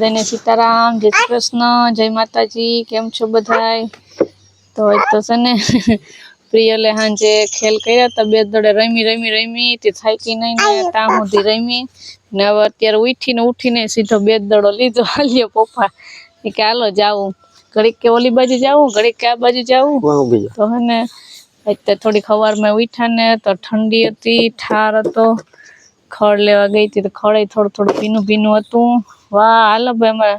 બધાને સીતારામ જય શ્રી કૃષ્ણ જય માતાજી કેમ છો બધાય? તો તો છે ને પ્રિયલે હાંજે ખેલ કર્યા હતા બે દોડે રમી રમી રમી તે થાકી નહીં ને ત્યાં સુધી રમી. ને હવે અત્યારે ઉઠીને ઉઠીને સીધો બે દડો લીધો. હાલ્યો પપ્પા. એ કે હાલો જાવું ઘડીક કે ઓલી બાજુ જાવું ઘડીક કે આ બાજુ જાવું તો હે ને અત્યારે થોડીક સવારમાં ઉઠ્યા ને તો ઠંડી હતી ઠાર હતો. ખડ લેવા ગઈ હતી તો ખડે થોડું થોડું ભીનું ભીનું હતું. વાહ હાલો ભાઈ અમારે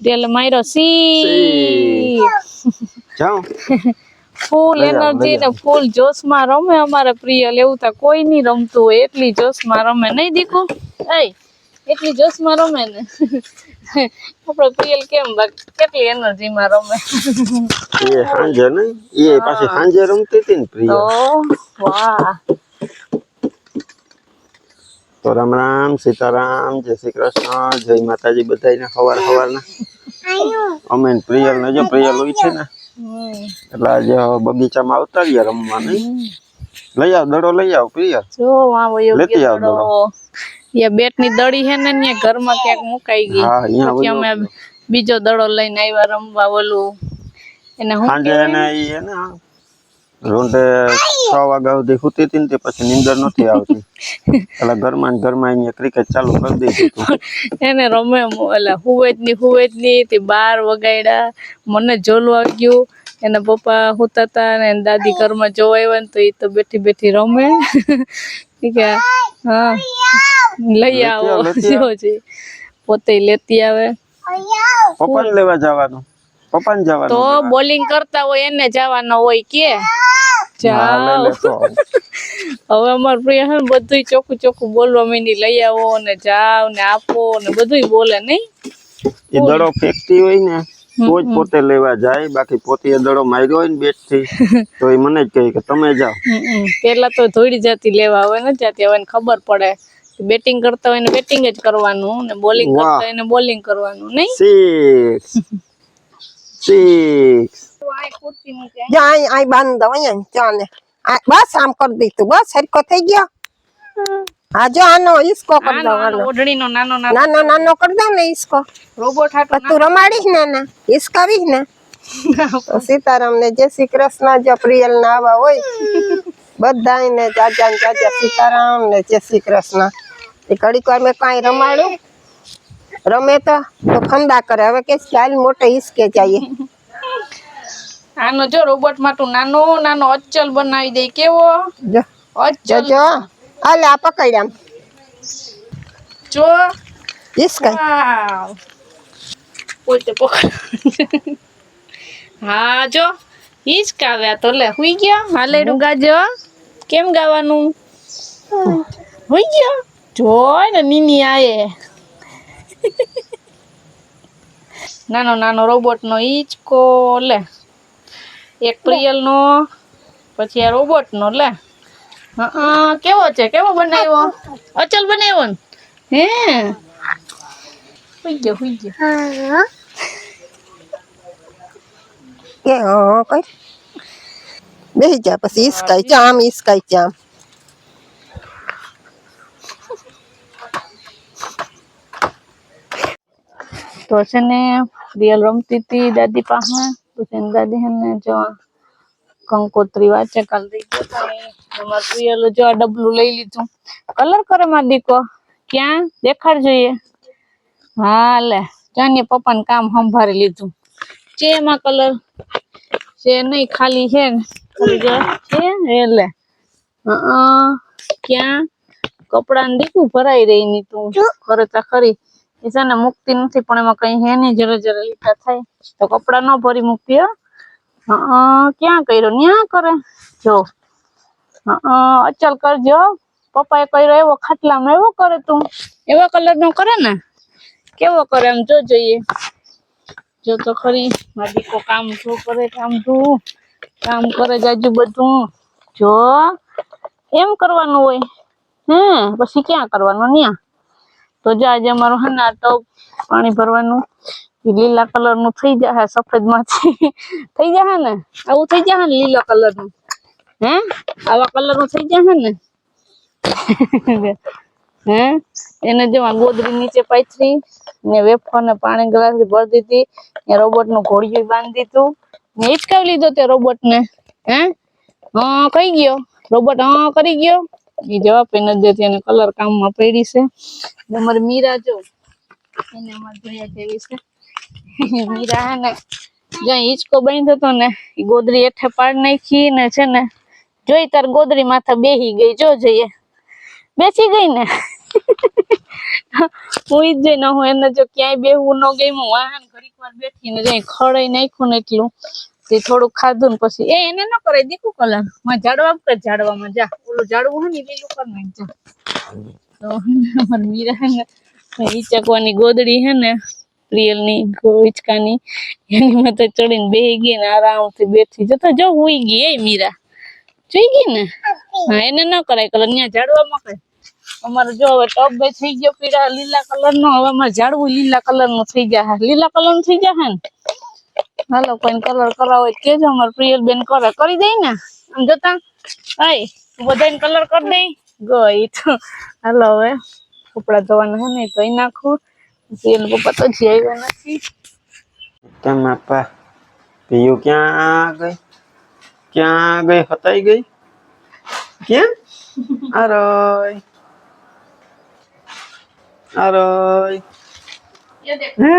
દિલ માર્યો. સી. ફૂલ એનર્જી ને ફૂલ જોશમાં રમે અમારે પ્રિય એવું તો કોઈ નહીં રમતું હોય એટલી જોશમાં રમે. નહીં દીકુ? એ એટલી જોશમાં રમે ને. આપણો પ્રિયલ કેમ કેટલી એનર્જીમાં રમે. એ સાંજે ને એ પાછી સાંજે રમતી હતી ને પ્રિય. વાહ. તો રામ રામ સીતારામ જય શ્રી કૃષ્ણ જય માતાજી બધાને સવાર સવારના અમે પ્રિયલ ને જો પ્રિયલ હોય છે ને એટલે આજે બગીચામાં આવતા રહ્યા રમવા નહીં. લઈ આવ દડો લઈ આવ પ્રિયલ. જો વયો લેતી આવ દડો. યા બેટની દડી હે ને ઘરમાં ક્યાંક મુકાઈ ગઈ. હા અહીંયા અમે બીજો દડો લઈને આવ્યા રમવા ઓલું. એને હું સાંજે એને એ એને રોંઢે છ વાગ્યા સુધી સુતી હતી ને તે પછી નીંદર નથી આવતી. એટલે ઘરમાં ઘરમાં અહીંયા ક્રિકેટ ચાલુ કરી દીધું એને રમે એટલે હુવેજની હુવેજની તે બાર વગાડ્યા. મને જોલવા ગયું એના પપ્પા હોતા હતા ને એની દાદી ઘરમાં જોવા આવ્યા ને તો એ તો બેઠી બેઠી રમે. કે હા લઈ આવો. જો પોતે લેતી આવે. પપ્પાને લેવા જવાનું? પપ્પાને જવાનું તો બોલિંગ કરતા હોય એને જવાનો હોય કે. જાઓ હવે અમાર પ્રિયા હે ને બધુંય ચોખ્ખું ચોખ્ખું બોલવા માંડી લઈ આવો ને જાવ ને આપો ને બધુંય બોલે નહીં? એ દડો ફેંકતી હોય ને તો જ પોતે લેવા જાય બાકી પોતે દડો માર્યો હોય ને બેટથી તો એ મને જ કહે કે તમે જાઓ. પેલા તો ધોડી જતી લેવા હવે ન જાતી હવે ખબર પડે બેટિંગ કરતા હોય ને બેટિંગ જ કરવાનું ને બોલિંગ કરતા હોય ને બોલિંગ કરવાનું નહીં? સિક્સ સિક્સ જો અહીં અહીં બાંધ દો અહીંયા ચાલે આ બસ આમ કરી દીધું બસ સરખો થઈ ગયો હા જો આનો ઈસકો કરી દો આનો ઓઢણીનો નાનો નાનો નાનો નાનો કરી દો ને ઈસકો રોબોટ હાટો તું રમાડીશ ને ને હિસકાવીશ ને તો સીતારામ ને જય શ્રી કૃષ્ણ જો પ્રિયલ ના આવા હોય બધા ને ચાચા ને ચાચા સીતારામ ને જય શ્રી કૃષ્ણ એ ઘડીક વાર મેં કાંઈ રમાડું રમે તો તો ખંદા કરે હવે કે ચાલ મોટે હિસકે જઈએ આનો જો રોબોટ માટું નાનો નાનો અચલ બનાવી દે કેવો? અચલ. જો હાલે આ પકડ્યા જો. હિસકાય વાવ. પોતે પકડ. હા જો. હિચકાવ્યા કાવ્યા તો લે હુઈ ગયા? હાલેડું ગાજો. કેમ ગાવાનું? હુઈ ગયો? જોય ને નીની આયે. નાનો નાનો રોબોટ નો ઈચકો લે. એક પ્રિયલ નો પછી આ રોબોટ નો લે. હા કેવો છે? કેવો બનાવ્યો? અચલ બનાવ્યો ને? હે? હુઈ ગયો હુઈ ગયો. કે કઈ? બેસી જા પછી ઈસકાય ચામ ઈસકાય ચામ તો છે ને રિયલ રમતી હતી દાદી પાસે. જો કંકોત્રી વાંચે કાલ દઈ ગયો અમાર રિયલ જો આ ડબલું લઈ લીધું કલર કરે માર દીકો ક્યાં દેખાડ જોઈએ હા લે જાને પપ્પાને કામ સંભાળી લીધું છે એમાં કલર છે નહીં ખાલી છે છે લે ક્યાં કપડા દીકું ભરાઈ રહી ની તું ખરે ખરી. એ છે ને મૂકતી નથી, પણ એમાં કઈ હે નહીં, જરા જરા લીટા થાય. તો કપડા ન ભરી મૂકતી હો. ક્યાં કર્યો? ન્યા કરે? જો. અચલ કરજો પપ્પાએ કર્યો એવો ખાટલામાં, એવો કરે તું. એવા કલર નો કરે ને? કેવો કરે? એમ જો જોઈએ. જો તો ખરી. મારી દીકો કામ શું કરે, કામ શું કામ કરે જાજુ બધું. જો. એમ કરવાનું હોય. હે, પછી ક્યાં કરવાનું? ન્યા. તો જો આજે અમારું હે ને આ પાણી ભરવાનું લીલા કલરનું થઈ જાય સફેદમાંથી થઈ જશે ને? આવું થઈ જશે ને લીલા કલરનું હે? આવા કલરનું થઈ જશે ને? હે? એને જો આ ગોદડી નીચે પાથરી ને વેફર ને પાણી ગ્લાસ ભરી દીધી. ને રોબોટનું ઘોડિયું બાંધી દીધું. ને હિચકાવી લીધો તે રોબોટ ને હે? હા કઈ ગયો. રોબોટ હા, કરી ગયો. એ જવાબ એ નથી એને કલર કામમાં પડી છે. અમારી મીરા જો, એને અમારે જોયા જેવી છે. મીરા હે ને, જ્યાં હિંચકો બાંધ્યો હતો ને એ ગોદરી હેઠે પાડ નાખી ને છે ને, જોઈ તાર ગોદરી માથે બેહી ગઈ, જો જઈએ. બેસી ગઈ ને. હું જ જઈને હું એને જો ક્યાંય બેહવું ન ગઈ હું વાહન ઘડીક વાર બેઠી ને જઈ ખડાઈ નાખ્યું ને એટલું. તે થોડુંક ખાધું ને પછી, એ એને ન કરે દીકુ કલર. માં ઝાડવા કર ઝાડવામાં જા. ઓલું ઝાડવું હોય ને લીલું કર નાખ, જા. તો અમારી મીરા હે ઈ ચકવાની ગોદડી હે ને પ્રિયલની હિચકાની એની માથે ચડીને બેહી ગઈ ને આરામથી બેઠી. જતો જો હુઈ ગઈ એ મીરા. જોઈ ગઈ ને? હા, એને ન કરાય કલર ત્યાં ઝાડવામાં કર અમારે જો હવે ટબ બે થઈ ગયો પીળા લીલા કલર નો હવે અમારે ઝાડવું લીલા કલરનું થઈ જાય લીલા કલરનું થઈ જાય ને? હાલો કોઈ કલર કરાવો કેજો અમારે પ્રિયલ બેન કરે કરી દઈ ને. આમ જોતા? આય બધાને કલર કરી દઈ ગઈ તો. હાલો હવે, કપડા ધોવાના છે ને ધોઈ નાખું. પ્રિયલ પપ્પા તો હજી આવ્યા નથી. કેમ આપા પીયું ક્યાં ગઈ? ક્યાં ગઈ? હતાઈ ગઈ? ક્યાં અરે અરે હે?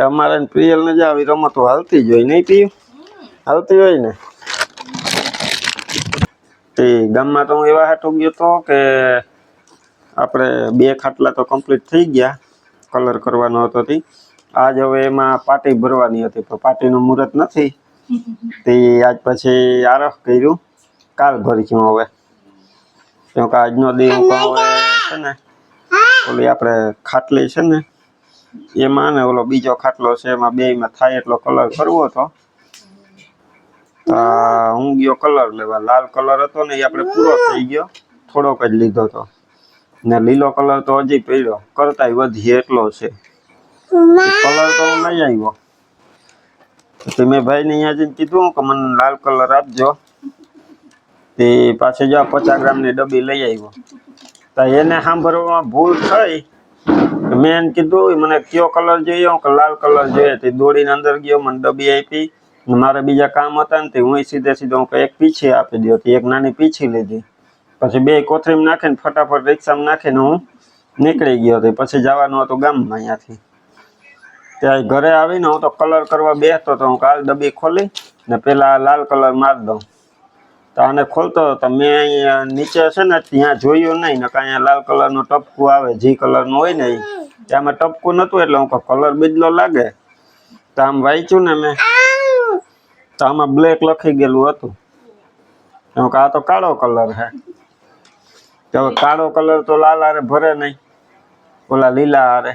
અમારે ને પ્રિયલ ને જ આવી રમતો હાલતી જ હોય નહીં પીયું હાલતી હોય ને? તે ગામમાં તો હું એવા હાટો ગયો તો કે આપણે બે ખાટલા તો કમ્પ્લીટ થઈ ગયા કલર કરવાનો હતો તે આજ હવે એમાં પાટી ભરવાની હતી પણ પાટીનું મુહૂર્ત નથી. તે આજ પછી આરફ કર્યું કાલ ભરીશું હવે. કેમ કે આજનો દિવસ હવે છે ને ઓલી આપણે ખાટલી છે ને એમાં ને ઓલો બીજો ખાટલો છે, એમાં બેયમાં થાય એટલો કલર કરવો હતો. હું ગયો કલર લેવા લાલ કલર હતો ને, એ આપણે પૂરો થઈ ગયો. થોડોક જ લીધો હતો. ને લીલો કલર તો હજી પડ્યો કરતાય વધી એટલો છે. કલર તો હું લઈ આવ્યો. તે મેં ભાઈને અહીંયા જઈને કીધું કે મને લાલ કલર આપજો. તે પાછી જો પચાસ ગ્રામની ડબ્બી લઈ આવ્યો. તો એને સાંભળવામાં ભૂલ થઈ. મેં કીધું મને કયો કલર જોઈએ? કે લાલ કલર જોઈએ. તે દોડીને અંદર ગયો, મને ડબ્બી આપી. મારે બીજા કામ હતા ને તે હું સીધે સીધો હું એક પીછી આપી દો એક નાની પીછી લીધી. પછી બે કોથરીમ નાખીને ફટાફટ રિક્ષામાં નાખીને હું નીકળી ગયો હતો પછી જવાનું હતું ગામમાં અહીંયાથી. ત્યાં ઘરે આવીને હું તો કલર કરવા બેસતો તો હું કાલ ડબ્બી ખોલી ને પેલા લાલ કલર મારી દઉં. તો આને ખોલતો હતો. મેં અહીંયા નીચે છે ને, ત્યાં જોયું નહીં. ને અહીંયા લાલ કલરનું ટપકું આવે, જે કલરનું હોય ને એ ત્યાંમાં ટપકું નહોતું એટલે હું કલર બીજલો લાગે. તો આમ વાંચ્યું ને મેં. તો આમાં બ્લેક લખી ગયેલું હતું. એમ કે આ તો કાળો કલર હે તો કાળો કલર તો લાલ હારે ભરે નહીં. ઓલા લીલા હારે.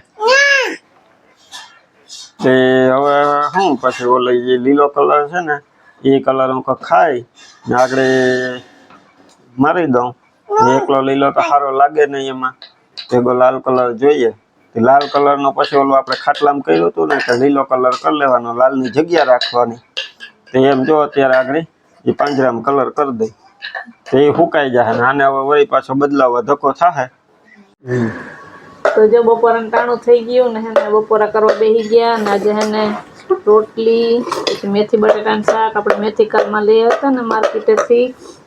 તે હવે શું પછી ઓલો જે લીલો કલર છે ને એ કલર હું ખાય. આગળ મારી દઉં. એકલો લીલો તો સારો લાગે નહીં એમાં. ભેગો લાલ કલર જોઈએ. લાલ કલરનો પછી ઓલું આપણે ખાટલામાં કર્યું હતું ને કે લીલો કલર કરી લેવાનો લાલની જગ્યા રાખવાની. તો એમ જો અત્યારે આગળ એ પાંજરામાં કલર કરી દઈ તો એ સુકાઈ જાય ને આને હવે વળી પાછો બદલાવવા ધક્કો થાય તો જો બપોરે ટાણું થઈ ગયું ને બપોરા કરવા બેસી ગયા ને આજે હેને રોટલી પછી મેથી બટાકાનું શાક આપણે મેથી કાલમાં લઈ હતા ને માર્કેટેથી.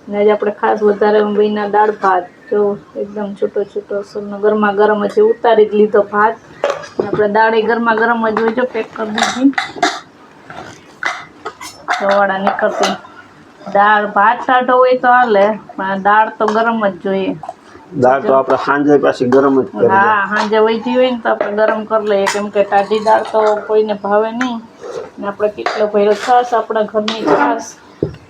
ને આજે આપણે ખાસ વધારે ભાઈના દાળ ભાત. જો એકદમ છૂટો છૂટો સરનો ગરમા ગરમ જ ઉતારી જ લીધો ભાત. આપણે દાળ એ ગરમા ગરમ જ હોય જો પેક કરી દીધી રવાડા નીકળતી દાળ ભાત ટાટો હોય તો હાલે પણ દાળ તો ગરમ જ જોઈએ. દાળ તો આપણે સાંજે પાછી ગરમ જ હા સાંજે વૈધી હોય ને તો આપણે ગરમ કરી લઈએ. કેમ કે તાજી દાળ તો કોઈને ભાવે નહીં. ને આપણે કેટલો ભર્યો છાશ આપણા ઘરની છાશ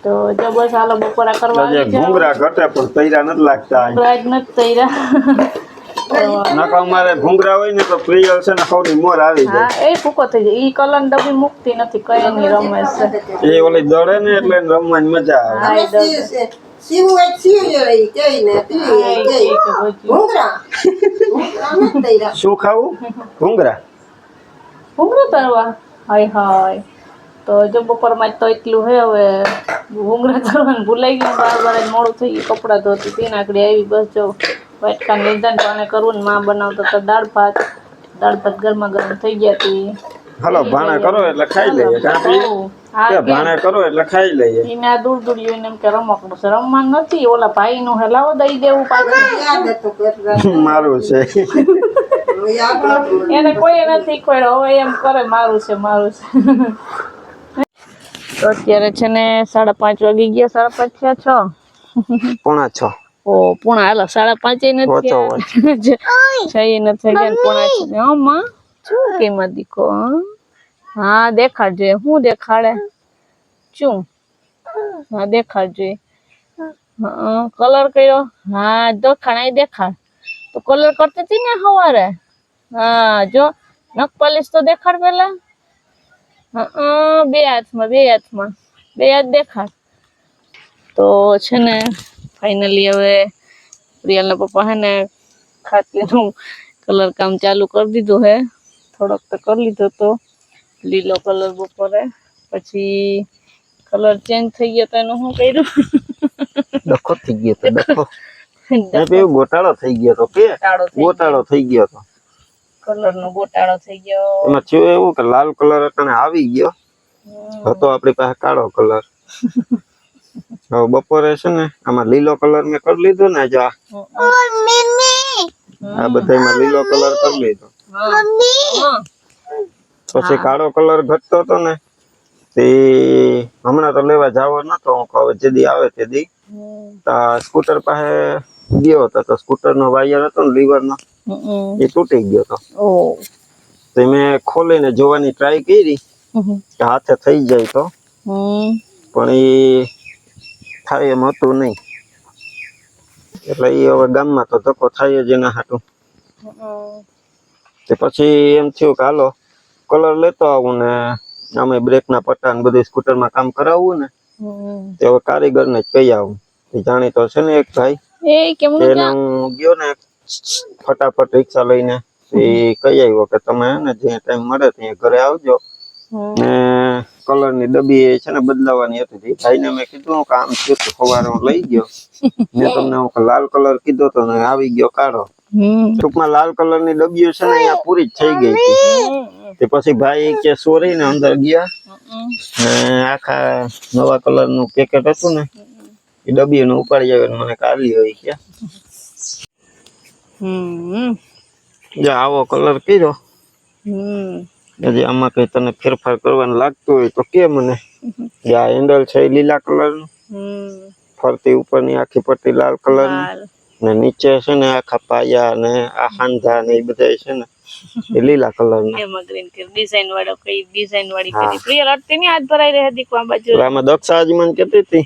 તો જો બસ હાલો બપોરા કરવા આવી જાઓ. ઘૂંગરા ઘટે પણ તૈયાર નથી લાગતા. આજ નથી તૈરા નકર અમારે ઘૂંગરા હોય ને તો પ્રિયલ છે ને સૌથી મોર આવી જાય. હા એ ફૂકો થઈ જાય. ઈ કલર ડબ્બી મુકતી નથી કઈ નહીં રમેશ એ ઓલી દળે ને એટલે રમવાની મજા આવે. હા ને. શું ખાવું? ઘૂંગરા ભૂંગળું તરવા. હાય હાય. તો જો બપોરમાં જ તો એટલું હે હવે ભૂંગળા તરવાનું ભૂલાઈ ગયું બાર બાર મોડું થઈ ગયું કપડાં ધોતી હતી નાકડી આવી બસ જો વાટકા લીધા ને પાને કરવું ને માં બનાવતા તો દાળ ભાત દાળ ભાત ગરમા ગરમ થઈ ગયા હતી હાલો ભાણા કરો એટલે ખાઈ લઈએ. કાપી? ભાણા કરો એટલે ખાઈ લઈએ. એને આ દૂર દૂર જોઈને એમ કે રમકડું છે રમવાનું નથી ઓલા ભાઈ નું હેલાવો દઈ દેવું પાછું. મારું છે. એને કોઈ નથી શીખવાડ્યો. હવે એમ કરે મારું છે મારું છે. તો અત્યારે છે ને સાડા પાંચ વાગી ગયા સાડા પાંચ થયા છ. પોણા છ. ઓ પોણા હાલો સાડા પાંચે નથી છ એ નથી ગયા પોણા છ. હા માં શું કેમાં દીકો હા? હા દેખાડજે હું દેખાડે? શું હા દેખાડજે. હા કલર કર્યો? હા દેખાડ અહીં દેખાડ. તો કલર કરતી હતી ને સવારે હા, જો, નખ પાલિશ તો દેખાડ પેલા. બે હાથમાં બે હાથમાં. બે હાથ દેખાડ. તો છે ને ફાઇનલી હવે પ્રિયલના પપ્પા હે ને ખાતરીનું કલર કામ ચાલુ કરી દીધું હે. થોડોક તો કરી લીધો તો. લીલો કલર બપોરે. પછી કલર ચેન્જ થઈ ગયો તો એનું શું કર્યું? થઈ ગયો તો ગોટાળો થઈ ગયો તો કે? ગોટાળો થઈ ગયો. તો. કલર નો ગોટાળો થઈ ગયો. એમાં થયું એવું કે લાલ કલર અટાણે આવી ગયો. હતો આપણી પાસે કાળો કલર. હવે બપોરે છે ને આમાં લીલો કલર મેં કરી લીધો ને જો આ. બધા બધામાં લીલો કલર કરી લીધો. પછી કાળો કલર ઘટતો હતો ને તે હમણાં તો લેવા જવો નતો. હું હવે જેદી આવે તેદી. સ્કૂટર પાસે ગયો હતો તો સ્કૂટર નો વાયર હતો ને લીવર નો એ તૂટી ગયો હતો. તો મેં ખોલીને જોવાની ટ્રાય કરી કે હાથે થઈ જાય તો. પણ એ થાય એમ હતું નહીં. એટલે એ હવે ગામમાં તો ધક્કો થાય જ એના હાટું. તે પછી એમ થયું કે હાલો કલર લેતો આવું ને અમે બ્રેકના પટ્ટા ને બધું સ્કૂટરમાં કામ કરાવવું ને તે હવે કારીગરને જ કહી આવું. જાણીતો છે ને એક ભાઈ એ કેમ તે હું ગયો ને ફટાફટ રિક્ષા લઈને એ કહી આવ્યો કે તમે ને જે ટાઈમ મળે ત્યાં ઘરે આવજો. ને કલરની ડબ્બી એ છે ને બદલાવાની હતી. ભાઈ ભાઈને મેં કીધું કે આમ થયું ફવારો સવારે હું લઈ ગયો. મેં તમને હું લાલ કલર કીધો તો ને આવી ગયો કાળો ટૂંકમાં લાલ કલરની ડબ્બીઓ છે ને અહીંયા પૂરી જ થઈ ગઈ હતી. તે પછી ભાઈ કે સોરી ને અંદર ગયા. ને આખા નવા કલરનું પેકેટ હતું ને એ ડબ્બીઓને ઉપાડી જાય મને કાઢી હોય કે હમ. જે આવો કલર કર્યો. હમ. હજી આમાં કઈ તને ફેરફાર કરવાનું લાગતું હોય તો કે મને. જે આ હેન્ડલ છે એ લીલા કલરનું. ફરતી ઉપરની આખી પટ્ટી લાલ કલરની લાલ. ને નીચે છે ને આખા પાયા ને આ હાંધા ને એ બધા છે ને એ લીલા કલરના એમાં ગ્રીન કલર ડિઝાઇન વાળો કઈ ડિઝાઇન વાળી કરી. પ્રિયની હાથ ભરાઈ રહી હતી બાજુ. આમાં દક્ષા આજ મને કહેતી હતી.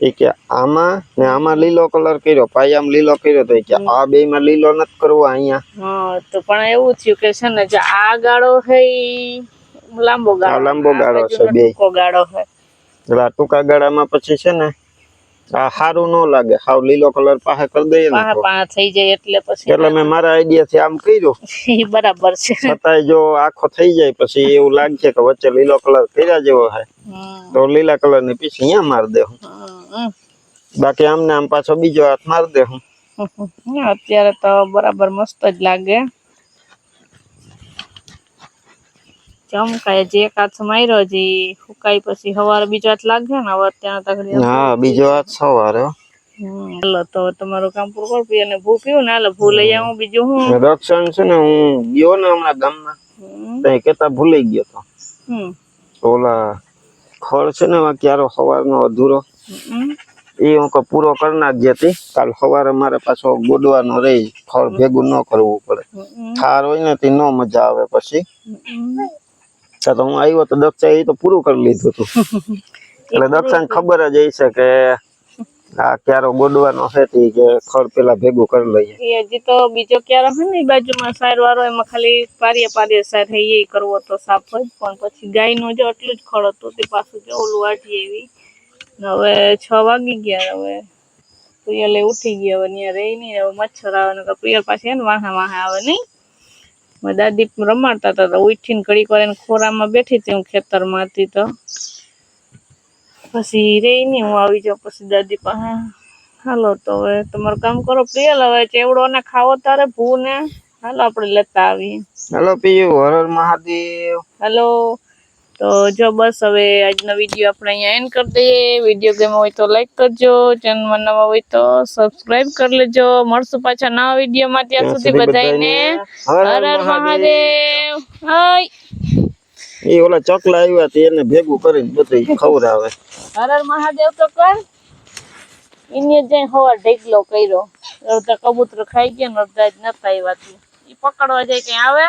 એ કે આમાં ને આમાં લીલો કલર કર્યો પાયામ લીલો કર્યો તો કે આ બે માં લીલો નથી કરવો અહીંયા હા તો પણ એવું થયું કે છે ને જે આ ગાળો છે લાંબો ગાળો લાંબો ગાળો છે બે. ગાળો છે એટલે ટૂંકા ગાળામાં પછી છે ને આ સારું ન લાગે. હાવ લીલો કલર પાસે કરી દઈએ ને તો. થઈ જાય એટલે પછી એટલે મેં મારા આઈડિયા થી આમ કર્યું. બરાબર છે. છતાંય જો આખો થઈ જાય પછી એવું લાગશે કે વચ્ચે લીલો કલર કર્યા જેવો છે તો લીલા કલરની પીસ અહીંયા મારી દે હું બાકી આમને આમ પાછો બીજો હાથ મારી દે હું અત્યારે તો બરાબર મસ્ત જ લાગે. ચમકાય જે એક હાથ માર્યો જે ફૂકાય પછી સવારે બીજો હાથ લાગે ને હવે ત્યાં તકડી હા બીજો હાથ સવારે. હાલો તો તમારું કામ પૂરું કર પી અને ભૂ પીવું ને હાલો ભૂ લઈ આવું બીજું હું? રક્ષણ છે ને હું ગયો ને હમણાં ગામમાં ત્યાં કેતા ભૂલી ગયો તો. ઓલા ખડ છે ને ક્યારો સવારનો અધૂરો એ હું પૂરો કરી નાખજે હતી કાલ સવારે મારે પાછો ગોડવાનો રહી ફળ ભેગું ન કરવું પડે. થાર હોય ને તે ન મજા આવે પછી. તો હું આવ્યો તો દક્ષા એ તો પૂરું કરી લીધું હતું એટલે દક્ષાને ખબર જ એ છે કે આ ક્યારો ગોડવાનો છે તે કે ખડ પેલા ભેગું કરી લઈએ. હજી તો બીજો ક્યારે છે ને બાજુમાં સાર વાળો એમાં ખાલી પારીએ પારીએ સાર હે એ કરવો તો સાફ હોય પણ પછી ગાયનું જો એટલું જ ખડ હતું તે પાછું જો ઓલું વાટી એવી હવે છ વાગી ગયા હવે. પ્રિયલે ઉઠી ગયા હવે ત્યાં રહી નહીં હવે મચ્છર આવે ને પ્રિયલ ને વાહા વાહા આવે નહીં દાદી રમાડતા હતા તો ઉઠીને ઘડીક વાર એને ખોરામાં બેઠી હતી હું ખેતરમાં હતી તો. પછી રહી નહીં હું આવી જાઉં પછી દાદી પાસે. હાલો તો હવે તમારું કામ કરો પ્રિયલ હવે ચેવડો ને ખાવો તારે ભૂ ને. હાલો આપણે લેતા આવીએ. હેલો પીયું હર હર મહાદેવ. હાલો. તો જો બસ હવે આજનો વીડિયો આપણે અહીંયા એન્ડ કરી દઈએ વીડિયો ગમ્યો હોય તો લાઈક કરજો ચેનલમાં નવા હોય તો સબસ્ક્રાઇબ કરી લેજો મળશું પાછા નવા વિડીયોમાં ત્યાં ત્યાં સુધી સુધી બધાને હર હર હર મહાદેવ. હાય. એ ઓલા ચકલા આવ્યા તે એને ભેગું કરીને બધું ખવડાવે. હર હર મહાદેવ તો કર. એને જઈ હવા ઢેકલો કર્યો. અડધા કબૂતર ખાઈ ગયા ને અડધા જ નતા આવ્યા ઈ પકડવા જાય કઈ આવે?